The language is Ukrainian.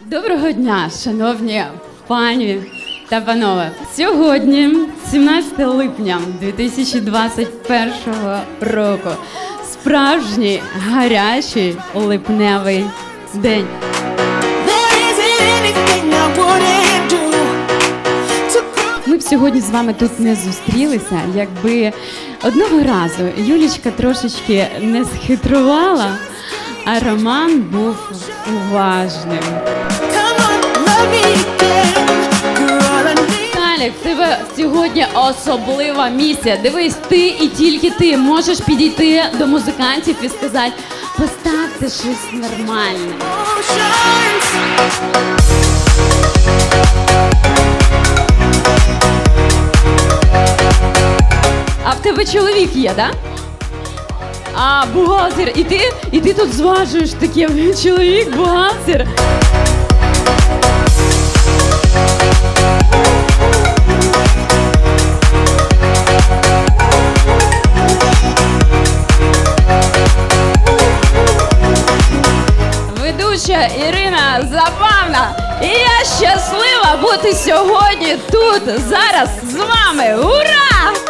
Доброго дня, шановні пані та панове. Сьогодні, 17 липня 2021 року, справжній гарячий липневий день. Ми б сьогодні з вами тут не зустрілися, якби одного разу Юлічка трошечки не схитрувала, а Роман був уважним. Віталік, в тебе сьогодні особлива місія. Дивись, ти і тільки ти можеш підійти до музикантів і сказати, поставте щось нормальне. А в тебе чоловік є, да? А, бухгалтер, і ти, і ти тут зважуєш таке чоловік, бухгалтер. Ведуча Ірина Забавна. І я щаслива бути сьогодні тут зараз з вами. Ура!